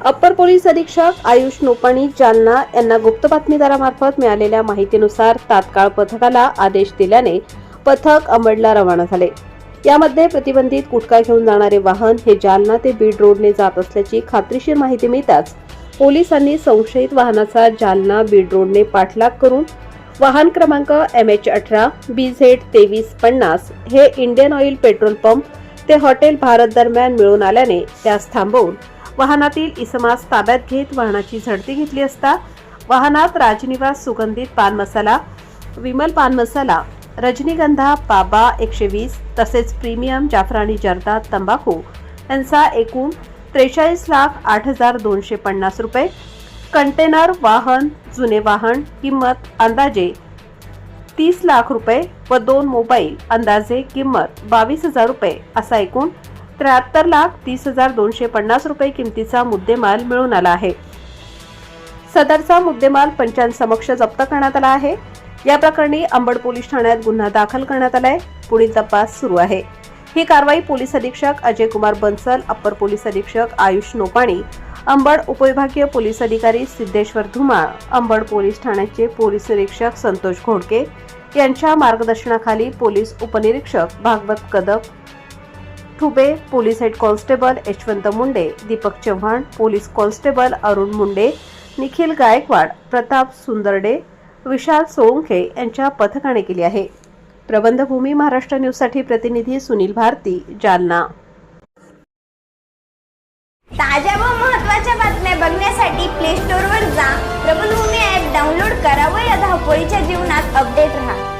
Upper police अधीक्षक आयुष नोपाणी जालना यांना गुप्त बातमीदारामार्फत मिळालेल्या माहितीनुसार तात्काळ पथकाला आदेश दिल्याने पथक अंबडला रवाना झाले. यामध्ये प्रतिबंधित गुटखा घेऊन जाणारे वाहन हे जालना ते बीड रोडने जात असल्याची खात्रीशीर माहिती मिळताच पोलिसांनी संशयित वाहनाचा जालना बीड रोडने पाठलाग करून वाहन क्रमांक एम एच अठरा बी झेड तेवीस पन्नास हे इंडियन ऑइल पेट्रोल पंप ते हॉटेल भारत दरम्यान मिळून आल्याने त्यास थांबवून वाहनातील इसमास ताब्यात घेत वाहनाची झडती घेतली असता वाहनात राजनिवास सुगंधित पान मसाला विमल पान मसाला रजनीगंधा बाबा एकशे वीस तसेच प्रीमियम जाफरानी जर्दा तंबाखू यांचा एकूण त्रेचाळीस लाख आठ हजार दोनशे पन्नास रुपये. कंटेनर वाहन जुने वाहन किंमत अंदाजे तीस लाख रुपये व दोन मोबाईल अंदाजे किंमत बावीस हजार रुपये असा एकूण त्र्याहत्तर लाख तीस हजार दोनशे पन्नास रुपये किमतीचा मुद्देमाल मिळून आला आहे. सदरचा मुद्देमाल पंचांसमक्ष जप्त करण्यात आला आहे. या प्रकरणी अंबड पोलीस ठाण्यात गुन्हा दाखल करण्यात आलाय. पुढील तपास सुरू आहे. ही कारवाई पोलीस अधीक्षक अजय कुमार बन्सल अप्पर पोलीस अधीक्षक आयुष नोपाणी अंबड उपविभागीय पोलीस अधिकारी सिद्धेश्वर धुमाळ अंबड पोलीस ठाण्याचे पोलीस निरीक्षक संतोष घोडके यांच्या मार्गदर्शनाखाली पोलीस उपनिरीक्षक Bhagwat Kadam Thube police head constable Yashwant Munde Deepak Chavan police constable Arun Munde Nikhil Gaikwad Pratap Sundarde Vishal Solankhe यांच्या पथकाने केली आहे. प्रबंधभूमी महाराष्ट्र न्यूजसाठी प्रतिनिधी सुनील भारती जालना. ताज्या व महत्त्वाच्या बातम्या बघण्यासाठी प्ले स्टोअरवर जा. प्रबलभूमी ॲप डाउनलोड करा व या धावपळीच्या जीवनात अपडेट राहा.